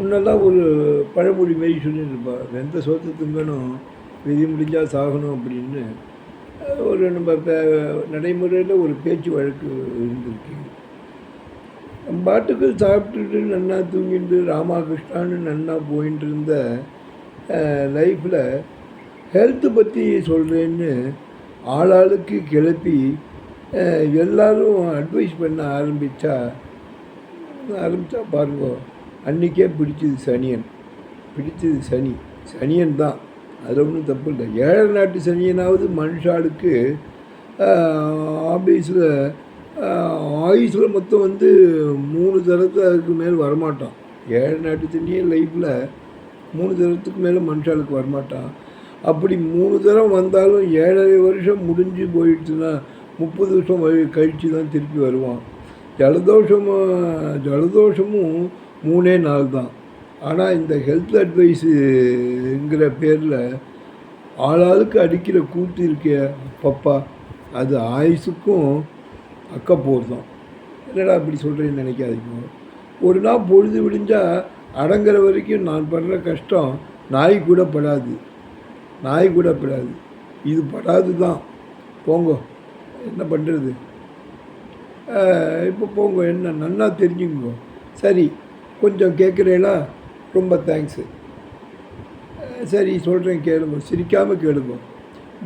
முன்னெல்லாம் ஒரு பழமொழி மாரி சொல்லியிருப்பா வெந்த சோத்தை திங்கணும் விதி முடிஞ்சால் சாகணும் அப்படின்னு. ஒரு நம்ம இப்போ நடைமுறையில் ஒரு பேச்சு வழக்கு இருந்திருக்கு. நம்ம பாட்டுக்கு சாப்பிட்டுட்டு நன்னா தூங்கிட்டு ராமாகிருஷ்ணான்னு நன்னா போயிட்டு இருந்த லைஃப்பில் ஹெல்த்து பற்றி சொல்கிறேன்னு ஆளாளுக்கு கிளப்பி எல்லோரும் அட்வைஸ் பண்ண ஆரம்பித்தா ஆரம்பித்தா பாருங்கள் அன்றைக்கே பிடிச்சது சனியன். பிடிச்சது சனி. சனியன் தான். அதில் ஒன்றும் தப்பு இல்லை. ஏழை நாட்டு சனியனாவது மனுஷாளுக்கு ஆஃபீஸில் ஆயுஸில் மொத்தம் வந்து மூணு தரத்து அதுக்கு மேல் வரமாட்டான். ஏழை நாட்டு சனியன் லைஃப்பில் மூணு தரத்துக்கு மேலே மனுஷாளுக்கு வரமாட்டான். அப்படி மூணு தரம் வந்தாலும் ஏழரை வருஷம் முடிஞ்சு போயிடுச்சுன்னா முப்பது வருஷம் வழி கழித்து தான் திருப்பி வருவான். ஜலதோஷமும் ஜலதோஷமும் மூணே நாள் தான். ஆனால் இந்த ஹெல்த் அட்வைஸுங்கிற பேரில் ஆளாளுக்கு அடிக்கிற கூத்து இருக்கே பப்பா அது ஆயுசுக்கும் அக்கப்போர் தான். என்னடா அப்படி சொல்கிறேன்னு நினைக்காதீங்க. ஒரு நாள் பொழுது விடிஞ்சால் அடங்குற வரைக்கும் நான் படுற கஷ்டம் நாய் கூட படாது. நாய் கூட படாது. இது படாது தான். போங்க. என்ன பண்ணுறது இப்போ போங்க. என்ன நன்னா தெரிஞ்சுக்கோ சரி. கொஞ்சம் கேட்குறீங்களா ரொம்ப தேங்க்ஸு சரி சொல்கிறேன் கேளுங்க. சிரிக்காமல் கேளுங்க.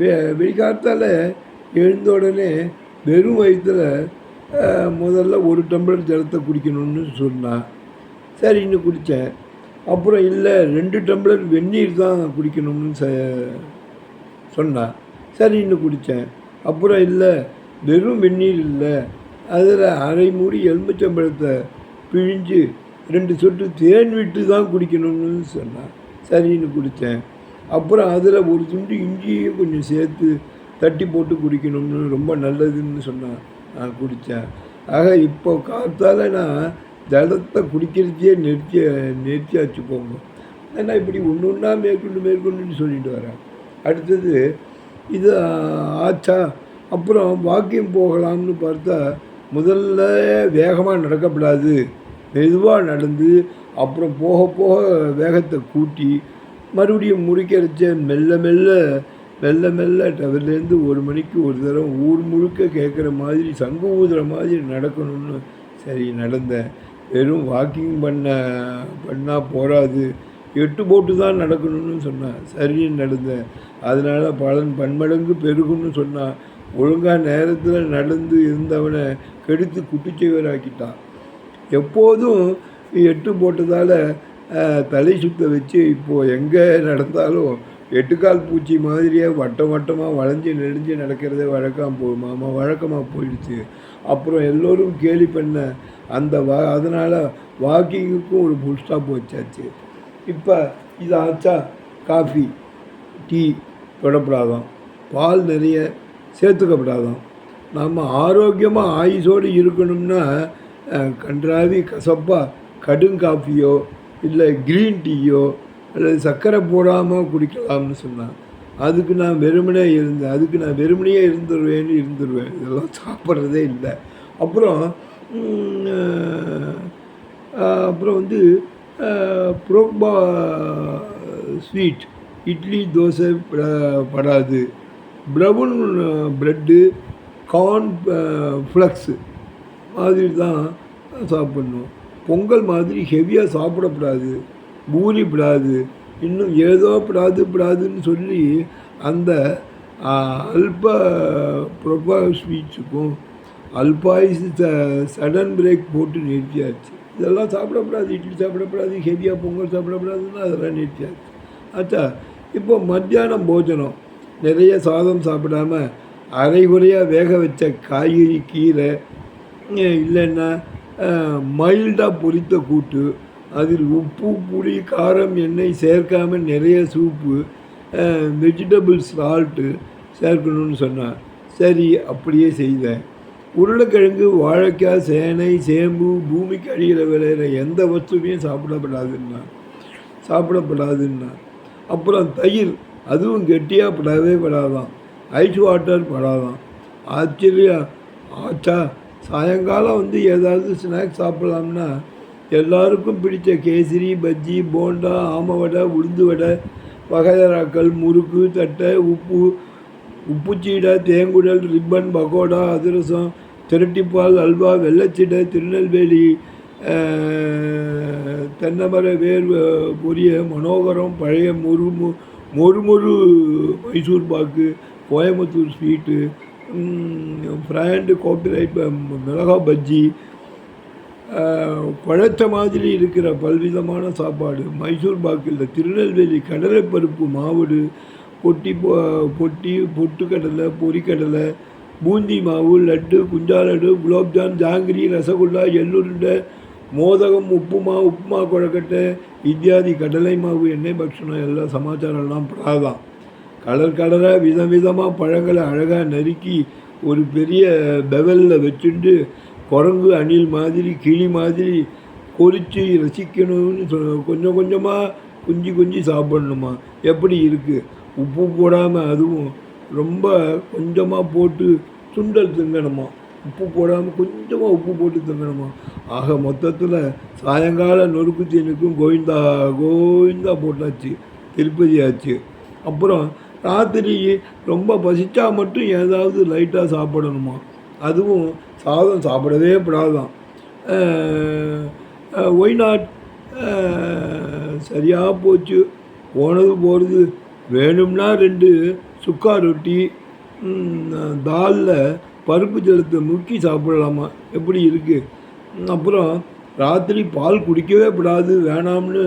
வெ வெளிக்காலத்தால் எழுந்த உடனே வெறும் வயிற்றில் முதல்ல ஒரு டம்ளர் ஜலத்தை குடிக்கணும்னு சொன்னான் சரின்னு குடித்தேன் அப்புறம் இல்லை ரெண்டு டம்ளர் வெந்நீர் தான் குடிக்கணும்னு ச சொன்னான் சரின்னு குடித்தேன் அப்புறம் இல்லை வெறும் வெந்நீர் இல்லை. அதில் அரை மூடி எலுமிச்சம்பழத்தை பிழிஞ்சு ரெண்டு சொட்டு தேன் விட்டு தான் குடிக்கணும்னு சொன்னான் சரின்னு குடித்தேன். அப்புறம் அதில் ஒரு துண்டு இஞ்சியும் கொஞ்சம் சேர்த்து தட்டி போட்டு குடிக்கணும்னு ரொம்ப நல்லதுன்னு சொன்னான் நான் குடித்தேன். ஆக இப்போ காத்தால் நான் ஜலத்தை குடிக்கிறதையே நிறுத்தி நிறுத்தியாச்சு போங்க. ஏன்னா இப்படி ஒன்று ஒன்றா மேற்கொண்டு மேற்கொண்டுன்னு சொல்லிட்டு வரேன். அடுத்தது இது ஆச்சா. அப்புறம் வாக்கிங் போகலாம்னு பார்த்தா முதல்ல வேகமாக நடக்கப்படாது. மெதுவாக நடந்து அப்புறம் போக போக வேகத்தை கூட்டி மறுபடியும் முடிக்கிறச்ச மெல்ல மெல்ல மெல்ல மெல்ல டவர்லேருந்து ஒரு மணிக்கு ஒரு தடவை ஊர் முழுக்க கேட்குற மாதிரி சங்கு ஊதுற மாதிரி நடக்கணும்னு சரி நடந்தேன். வெறும் வாக்கிங் பண்ண பண்ணால் போகாது எட்டு போட்டு தான் நடக்கணும்னு சொன்னான் சரின்னு நடந்தேன். அதனால் பலன் பன்மடங்கு பெருகும்னு சொன்னான் ஒழுங்காக நேரத்தில் நடந்து இருந்தவனை கெடுத்து குட்டிச்சுவராக்கிட்டான். எப்போதும் எட்டு போட்டதால் தலை சுத்த வச்சு இப்போது எங்கே நடந்தாலும் எட்டுக்கால் பூச்சி மாதிரியே வட்டம் வட்டமாக வளைஞ்சு நெடிஞ்சு நடக்கிறதே வழக்கம் போ மாமா வழக்கமாக போயிடுச்சு. அப்புறம் எல்லோரும் கேலி பண்ண அந்த வா அதனால் வாக்கிங்குக்கும் ஒரு ஃபுல் ஸ்டாப் வச்சாச்சு. இப்போ இது ஆச்சா? காஃபி டீ தொடப்படாதான் பால் நிறைய சேர்த்துக்கப்படாதான் நம்ம ஆரோக்கியமாக ஆயுசோடு இருக்கணும்னா அஹ், கன்றாவி கசப்பாக கடுங்காஃபியோ இல்லை க்ரீன் டீயோ அல்லது சர்க்கரை போடாமல் குடிக்கலாம்னு சொன்னான் அதுக்கு நான் வெறுமனே இருந்தேன். அதுக்கு நான் வெறுமனையே இருந்துருவேன்னு இருந்துருவேன். இதெல்லாம் சாப்பிட்றதே இல்லை. அப்புறம் அப்புறம் வந்து புரோக்பா ஸ்வீட் இட்லி தோசை பட- படாது. Brown bread corn flakes. மாதிரி தான் சாப்பிட்ணும். பொங்கல் மாதிரி ஹெவியாக சாப்பிடக்கூடாது பூரிப்படாது. இன்னும் ஏதோ படாது படாதுன்னு சொல்லி அந்த அல்ப ப்ரொபா ஸ்வீட்ஸுக்கும் அல்பாயுஸ் சடன் பிரேக் போட்டு நிறுத்தியாச்சு. இதெல்லாம் சாப்பிடக்கூடாது இட்லி சாப்பிடக்கூடாது ஹெவியாக பொங்கல் சாப்பிடக்கூடாதுன்னு அதெல்லாம் நிறுத்தியாச்சு. ஆச்சா இப்போ மத்தியானம் போஜனம். நிறைய சாதம் சாப்பிடாம அரைகுறையாக வேக வச்ச காய்கறி கீரை இல்லைன்னா மைல்டாக பொரித்த கூட்டு அதில் உப்பு புளி காரம் எண்ணெய் சேர்க்காமல் நிறைய சூப்பு வெஜிடபிள் சால்ட்டு சேர்க்கணும்னு சொன்னான் சரி அப்படியே செய்தேன் உருளைக்கிழங்கு வாழைக்காய் சேனை சேம்பு பூமிக்கு அடியில் விளையிற எந்த வஸ்துவையும் சாப்பிடப்படாதுன்னா சாப்பிடப்படாதுன்னா. அப்புறம் தயிர் அதுவும் கெட்டியாக படவே படாதான் ஐஸ் வாட்டர் படாதான் ஆச்சரியா ஆச்சா சாயங்காலம் வந்து ஏதாவது ஸ்நாக்ஸ் சாப்பிட்லாம்னா எல்லாருக்கும் பிடிச்ச கேசரி பஜ்ஜி போண்டா ஆம வடை உளுந்து வடை வகையறாக்கள் முறுக்கு தட்டை உப்பு உப்புச்சீடை தேங்குடல் ரிப்பன் பகோடா அதிரசம் திரட்டிப்பால் அல்வா வெள்ளச்சீடை திருநெல்வேலி அஹ், தென்னைமர வேர் பொரிய மனோகரம் பழைய முறுமு மொறுமொறு மைசூர் பாக்கு கோயம்புத்தூர் ஸ்வீட்டு ஃப்ராண்டு காப்பிரைட் மிளகா பஜ்ஜி பழத்த மாதிரி இருக்கிற பல்விதமான சாப்பாடு. மைசூர் பாக்கில் திருநெல்வேலி கடலைப்பருப்பு மாவுடு பொட்டி பொட்டி பொட்டுக்கடலை பொறிக்கடலை பூந்தி மாவு லட்டு குஞ்சா லட்டு குலோப்ஜான் ஜாங்கிரி ரசகுல்லா எள்ளுருண்டை மோதகம் உப்புமா உப்புமா குழக்கட்டை இத்தியாதி கடலை மாவு எண்ணெய் பக்ஷணம் எல்லாம் சமாச்சாரம்லாம் பிராதான் கலர் கலராக விதம் விதமாக பழங்களை அழகாக நறுக்கி ஒரு பெரிய பெவலில் வச்சுண்டு குரங்கு அணில் மாதிரி கிளி மாதிரி கொறித்து ரசிக்கணும்னு சொ கொஞ்சம் கொஞ்சமாக குஞ்சு குஞ்சு சாப்பிடணுமா? எப்படி இருக்குது உப்பு போடாமல் அதுவும் ரொம்ப கொஞ்சமாக போட்டு சுண்டல் திங்கணுமா? உப்பு போடாமல் கொஞ்சமாக உப்பு போட்டு திங்கணுமா? ஆக மொத்தத்தில் சாயங்கால நொறுக்கு தீனுக்கும் கோவிந்தா கோவிந்தா போட்டாச்சு திருப்பதி ஆச்சு. அப்புறம் ராத்திரி ரொம்ப பசித்தா மட்டும் ஏதாவது லைட்டாக சாப்பிடணுமா? அதுவும் சாதம் சாப்பிடவே கூடாதான். ஒய் நாட் சரியாக போச்சு. போனது போகிறது வேணும்னா ரெண்டு சுக்கா ரொட்டி தாலில் பருப்பு ஜலத்தை முக்கி சாப்பிடலாமா? எப்படி இருக்குது அப்புறம் ராத்திரி பால் குடிக்கவே கூடாது வேணாம்னு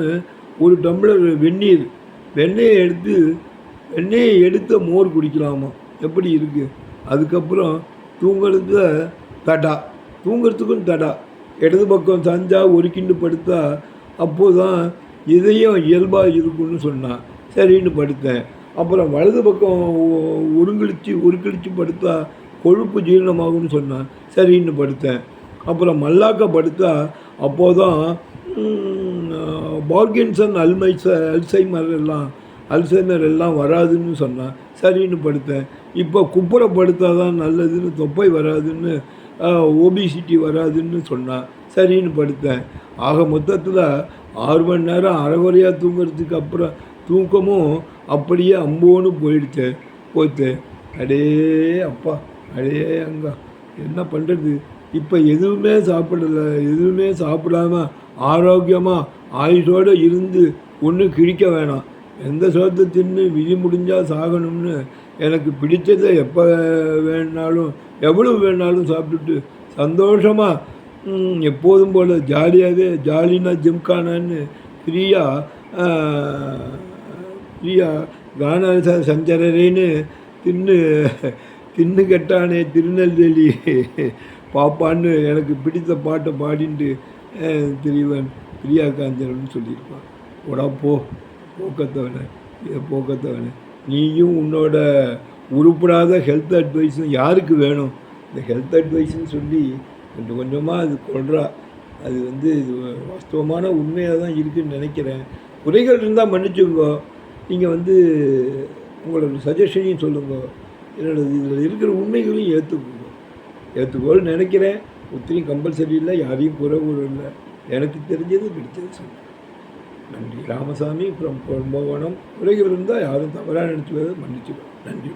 ஒரு டம்ளர் வெந்நீர். வெண்ணெயை எடுத்து வெண்ணெயை எடுத்த மோர் குடிக்கலாமா? எப்படி இருக்குது அதுக்கப்புறம் தூங்குறதுல தடா. தூங்குறதுக்கும் தடா. இடது பக்கம் தஞ்சா ஒரு கிண்டு படுத்தா அப்போது தான் இதயம் இயல்பாக இருக்கும்னு சொன்னான் சரின்னு படுத்தேன். அப்புறம் வலது பக்கம் ஒ- ஒருங்கிழிச்சு ஒருங்கிழிச்சு படுத்தா கொழுப்பு ஜீரணமாகும்னு சொன்னான் சரின்னு படுத்தேன். அப்புறம் மல்லாக்க படுத்தா அப்போதான் பார்கின்சன் அல்மைச அல்சைமர் எல்லாம் அல்சைனர் எல்லாம் வராதுன்னு சொன்னான் சரின்னு படுத்தேன். இப்போ குப்புற படுத்தா தான் நல்லதுன்னு தொப்பை வராதுன்னு ஓபிசிட்டி வராதுன்னு சொன்னான் சரின்னு படுத்தேன். ஆக மொத்தத்தில் ஆறு மணி நேரம் அரைவரையாக தூங்குறதுக்கு அப்புறம் தூக்கமும் அப்படியே அம்போன்னு போயிடுச்சு. போச்சு. அடே அப்பா அடே அங்கா என்ன பண்ணுறது இப்போ எதுவுமே சாப்பிடல எதுவுமே சாப்பிடாம ஆரோக்கியமாக ஆயுஷோடு இருந்து ஒன்றும் கிழிக்க வேணாம். எந்த சோத்தை தின்னு விதி முடிஞ்சால் சாகணும்னு எனக்கு பிடிச்சதை எப்போ வேணாலும் எவ்வளவு வேணாலும் சாப்பிட்டுட்டு சந்தோஷமாக எப்போதும் போல் ஜாலியாகவே ஜாலினா ஜிம்கானான்னு ஃப்ரீயாக ஃப்ரீயாக கான ச- சஞ்சரரேன்னு தின்னு தின்னு கெட்டானே திருநெல்வேலி பாப்பான்னு எனக்கு பிடித்த பாட்டை பாடிட்டு அஹ், திரிவன் பிரியா காஞ்சரன் சொல்லியிருப்பான். போடா போ. போக்கத்தவனை இதை போக்கத்தவனை. நீயும் உன்னோட உருப்படாத ஹெல்த் அட்வைஸும் யாருக்கு வேணும்? இந்த ஹெல்த் அட்வைஸ்னு சொல்லி கொஞ்சம் கொஞ்சமாக அது கொள்றா. அது வந்து இது வாஸ்தவமான உண்மையாக தான் இருக்குதுன்னு நினைக்கிறேன். குறைகள் இருந்தால் மன்னிச்சுங்க நீங்கள் வந்து உங்களோட சஜஷனையும் சொல்லுங்க. என்னோட இதில் இருக்கிற உண்மைகளையும் ஏற்றுக்கோங்க ஏற்றுக்கோன்னு நினைக்கிறேன். ஒத்திரியும் கம்பல்சரி இல்லை யாரையும் குறை இல்லை எனக்கு தெரிஞ்சது பிடிச்சது சொல்லுங்கள் நன்றி. ராமசாமி அப்புறம் கும்பகோணம் உலகில் இருந்தால் யாரும் தவறாக நினச்சிக்கிறது மன்னிச்சுக்கோ. நன்றி.